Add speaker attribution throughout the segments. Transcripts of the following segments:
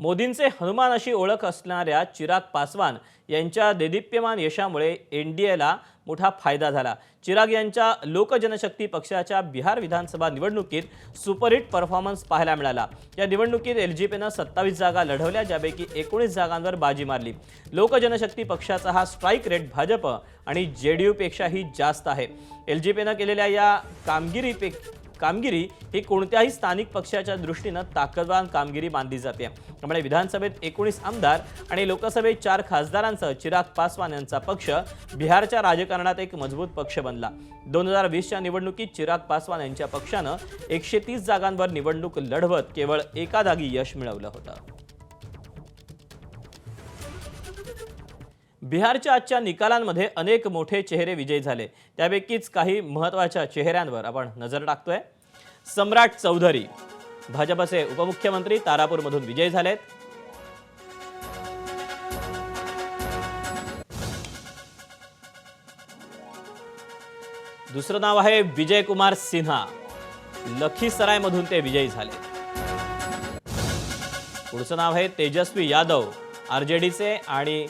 Speaker 1: मोदींचे हनुमान अशी ओळख असणाऱ्या चिराग पासवान यांच्या देदीप्यमान यशामुळे एन डी एला मोठा फायदा झाला. चिराग यांच्या लोकजनशक्ती पक्षाच्या बिहार विधानसभा निवडणुकीत सुपरहिट परफॉर्मन्स पाहायला मिळाला. या निवडणुकीत एल जी पीनं सत्तावीस जागा लढवल्या ज्यापैकी एकोणीस जागांवर बाजी मारली. लोकजनशक्ती पक्षाचा हा स्ट्राईक रेट भाजप आणि जे डी यूपेक्षाही जास्त आहे. एल जी पीनं केलेल्या या कामगिरी कामगिरी ही कोणत्याही स्थानिक पक्षाच्या दृष्टीनं ताकदवान कामगिरी मानली जाते. त्यामुळे विधानसभेत एकोणीस आमदार आणि लोकसभेत चार खासदारांसह चिराग पासवान यांचा पक्ष बिहारच्या राजकारणात एक मजबूत पक्ष बनला. दोन हजार वीसच्या निवडणुकीत चिराग पासवान यांच्या पक्षानं एकशे तीस जागांवर निवडणूक लढवत केवळ एका जागी यश मिळवलं होतं. बिहारच्या आजच्या निकालांमध्ये अनेक मोठे चेहरे विजयी झाले. त्यापैकीच काही महत्त्वाच्या चेहऱ्यांवर आपण नजर टाकतोय. सम्राट चौधरी भाजपचे उपमुख्यमंत्री तारापूरमधून विजयी झालेत. दुसरं नाव आहे विजय कुमार सिन्हा. लखीसरायमधून ते विजयी झाले. पुढचं नाव आहे तेजस्वी यादव आरजेडीचे आणि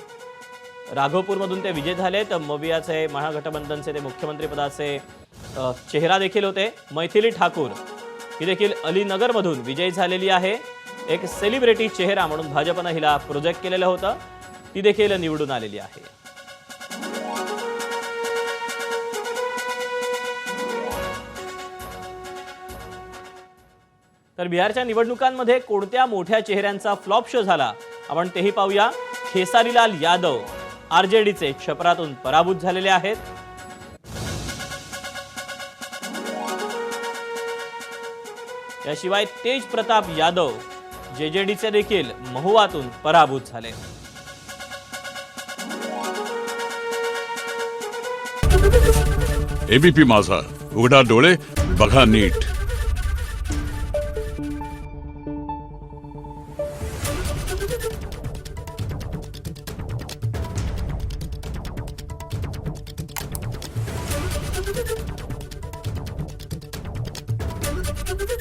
Speaker 1: राघवपूरमधून ते विजय झाले तर मवियाचे महागठबंधनचे ते मुख्यमंत्रीपदाचे चेहरा देखील होते. मैथिली ठाकूर ही देखील अलीनगरमधून विजयी झालेली आहे. एक सेलिब्रिटी चेहरा म्हणून भाजपनं हिला प्रोजेक्ट केलेलं होतं. ती देखील निवडून आलेली आहे. तर बिहारच्या निवडणुकांमध्ये कोणत्या मोठ्या चेहऱ्यांचा फ्लॉप शो झाला? आपण तेही पाहूया. खेसारीलाल यादव आरजेडीचे छपरातून पराभूत झालेले आहेत. याशिवाय तेज प्रताप यादव जेजेडीचे देखील महुवातून पराभूत झाले.
Speaker 2: एबीपी माझा. उघडा डोळे बघा नीट.